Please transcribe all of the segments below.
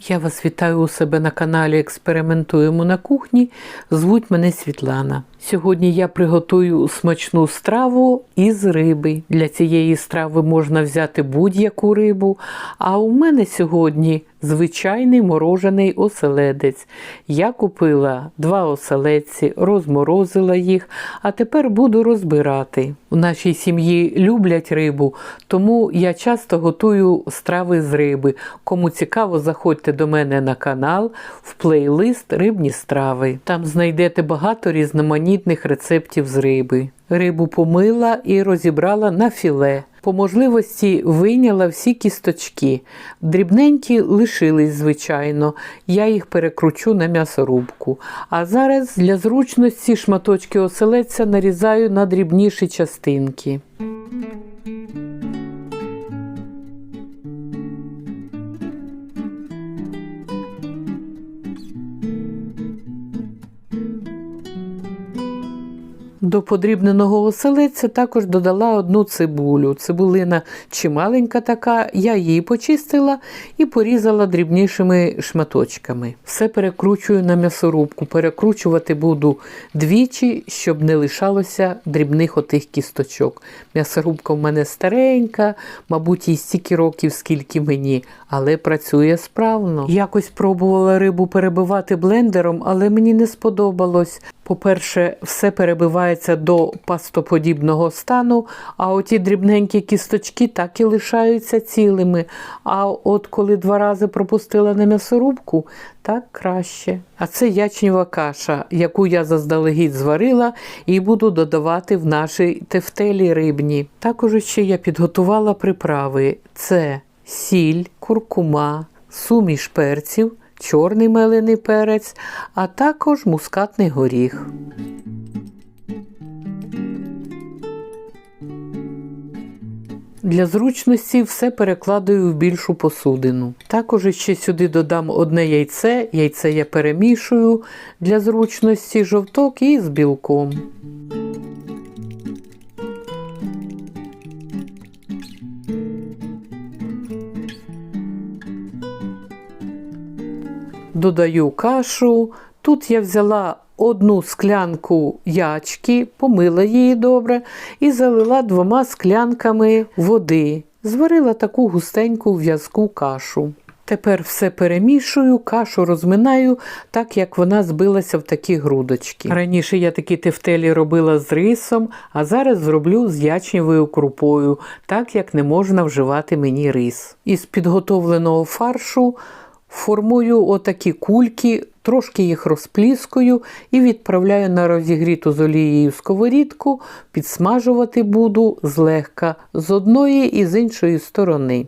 Я вас вітаю у себе на каналі Експериментуємо на кухні. Звуть мене Світлана. Сьогодні я приготую смачну страву із риби. Для цієї страви можна взяти будь-яку рибу. А у мене сьогодні звичайний морожений оселедець. Я купила два оселедці, розморозила їх, а тепер буду розбирати. У нашій сім'ї люблять рибу, тому я часто готую страви з риби. Кому цікаво, заходьте до мене на канал в плейлист Рибні страви. Там знайдете багато різноманітних рецептів з риби. Рибу помила і розібрала на філе. По можливості вийняла всі кісточки. Дрібненькі лишились, звичайно. Я їх перекручу на м'ясорубку. А зараз для зручності шматочки оселедця нарізаю на дрібніші частинки. До подрібненого оселедця також додала одну цибулю. Цибулина чималенька така, я її почистила і порізала дрібнішими шматочками. Все перекручую на м'ясорубку. Перекручувати буду двічі, щоб не лишалося дрібних отих кісточок. М'ясорубка в мене старенька, мабуть, їй стільки років, скільки мені, але працює справно. Якось пробувала рибу перебивати блендером, але мені не сподобалось. По-перше, все перебивається до пастоподібного стану, а оті дрібненькі кісточки так і лишаються цілими. А от коли два рази пропустила на м'ясорубку, так краще. А це ячнєва каша, яку я заздалегідь зварила і буду додавати в наші тефтелі рибні. Також ще я підготувала приправи: це сіль, куркума, суміш перців чорний мелений перець, а також мускатний горіх. Для зручності все перекладаю в більшу посудину. Також ще сюди додам одне яйце. Яйце я перемішую для зручності жовток і з білком. Додаю кашу. Тут я взяла одну склянку ячки, помила її добре і залила двома склянками води. Зварила таку густеньку в'язку кашу. Тепер все перемішую, кашу розминаю, так як вона збилася в такі грудочки. Раніше я такі тефтелі робила з рисом, а зараз зроблю з ячневою крупою, так як не можна вживати мені рис. Із підготовленого фаршу Формую отакі кульки, трошки їх розпліскую і відправляю на розігріту з олією сковорідку, підсмажувати буду злегка з одної і з іншої сторони.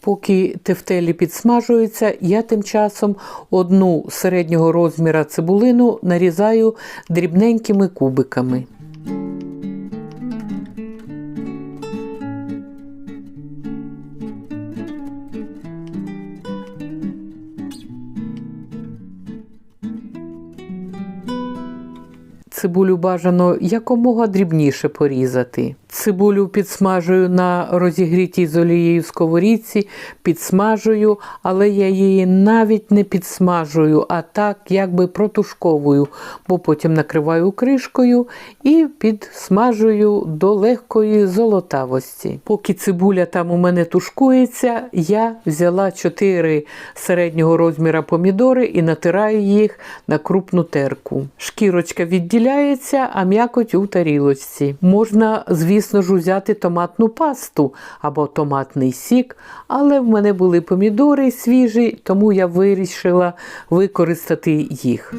Поки тефтелі підсмажуються, я тим часом одну середнього розміра цибулину нарізаю дрібненькими кубиками. Цибулю бажано якомога дрібніше порізати. Цибулю підсмажую на розігрітій з олією сковорідці, підсмажую, але я її навіть не підсмажую, а так якби протушковую, бо потім накриваю кришкою і підсмажую до легкої золотавості. Поки цибуля там у мене тушкується, я взяла 4 середнього розміра помідори і натираю їх на крупну терку. Шкірочка відділяється, а м'якоть у тарілочці. Можна, звісно, звісно ж, взяти томатну пасту або томатний сік, але в мене були помідори свіжі, тому я вирішила використати їх.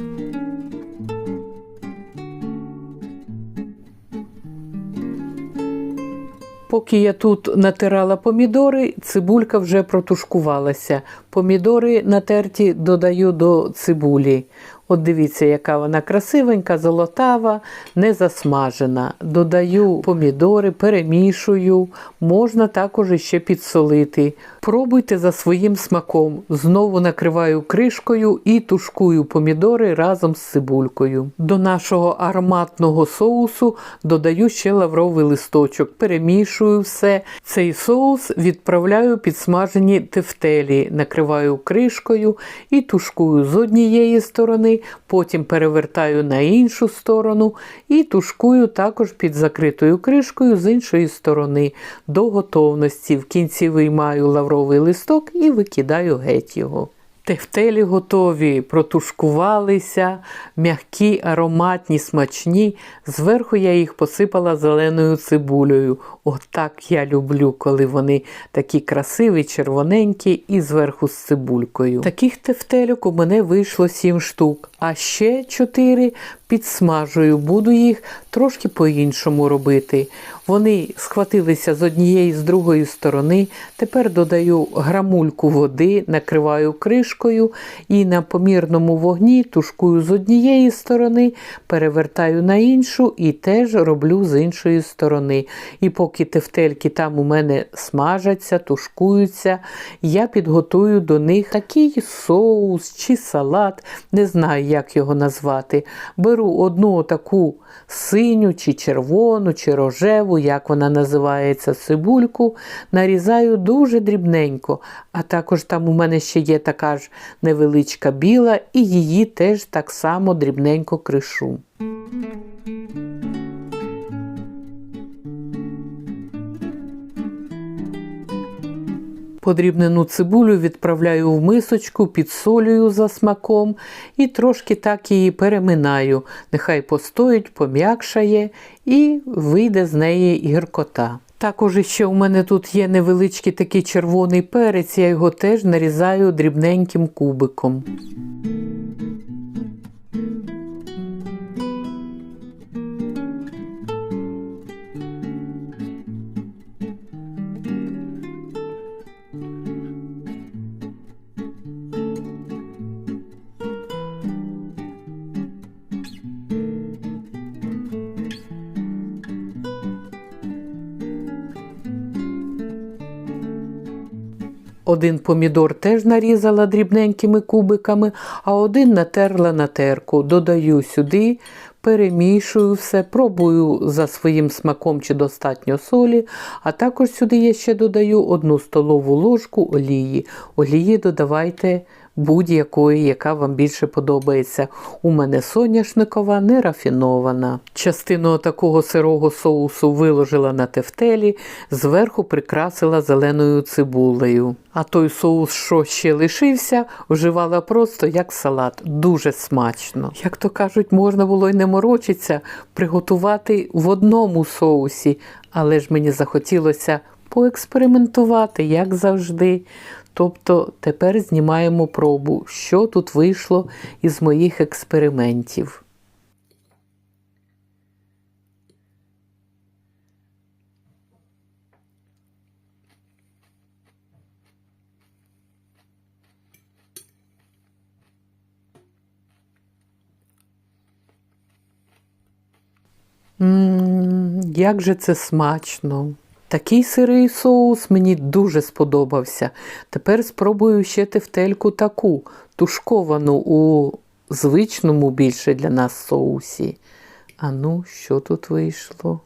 Поки я тут натирала помідори, цибулька вже протушкувалася. Помідори натерті додаю до цибулі. От дивіться, яка вона красивенька, золотава, не засмажена. Додаю помідори, перемішую, можна також іще підсолити. Пробуйте за своїм смаком. Знову накриваю кришкою і тушкую помідори разом з цибулькою. До нашого ароматного соусу додаю ще лавровий листочок, перемішую все. Цей соус відправляю підсмажені тефтелі, накриваю кришкою і тушкую з однієї сторони, потім перевертаю на іншу сторону і тушкую також під закритою кришкою з іншої сторони до готовності. В кінці виймаю лавровий листок і викидаю геть його. Тефтелі готові, протушкувалися, м'які, ароматні, смачні. Зверху я їх посипала зеленою цибулею. Отак я люблю, коли вони такі красиві, червоненькі і зверху з цибулькою. Таких тефтельок у мене вийшло 7 штук, а ще 4 підсмажую, буду їх трошки по-іншому робити. Вони схватилися з однієї з другої сторони. Тепер додаю грамульку води, накриваю кришкою і на помірному вогні тушкую з однієї сторони, перевертаю на іншу і теж роблю з іншої сторони. І поки тефтельки там у мене смажаться, тушкуються, я підготую до них такий соус чи салат, не знаю, як його назвати. Беру одну таку синю, чи червону, чи рожеву, як вона називається, цибульку, нарізаю дуже дрібненько. А також там у мене ще є така ж невеличка біла, і її теж так само дрібненько кришу. Подрібнену цибулю відправляю в мисочку, підсолюю за смаком і трошки так її переминаю. Нехай постоїть, пом'якшає і вийде з неї гіркота. Також ще у мене тут є невеличкий такий червоний перець, я його теж нарізаю дрібненьким кубиком. Один помідор теж нарізала дрібненькими кубиками, а один натерла на терку. Додаю сюди, перемішую все, пробую за своїм смаком чи достатньо солі, а також сюди я ще додаю одну столову ложку олії. Олії додавайте будь-якої, яка вам більше подобається. У мене соняшникова, не рафінована. Частину такого сирого соусу виложила на тефтелі, зверху прикрасила зеленою цибулею. А той соус, що ще лишився, вживала просто як салат. Дуже смачно. Як то кажуть, можна було й не морочитися, приготувати в одному соусі, але ж мені захотілося поекспериментувати, як завжди. Тобто тепер знімаємо пробу, що тут вийшло із моїх експериментів. Ммм, як же це смачно! Такий сирий соус мені дуже сподобався. Тепер спробую ще тефтельку таку, тушковану у звичному більше для нас соусі. А ну, що тут вийшло?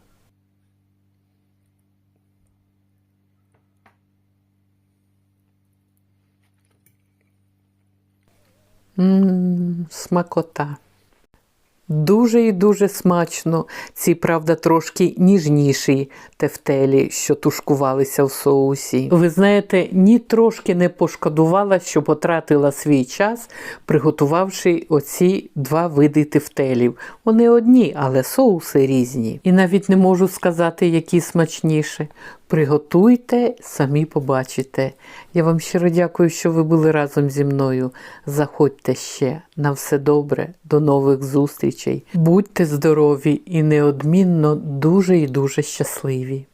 Ммм, смакота. Дуже і дуже смачно. Ці, правда, трошки ніжніші тефтелі, що тушкувалися в соусі. Ви знаєте, ні трошки не пошкодувала, що потратила свій час, приготувавши оці два види тефтелів. Вони одні, але соуси різні. І навіть не можу сказати, які смачніші. Приготуйте, самі побачите. Я вам щиро дякую, що ви були разом зі мною. Заходьте ще на все добре, до нових зустрічей. Будьте здорові і неодмінно дуже і дуже щасливі.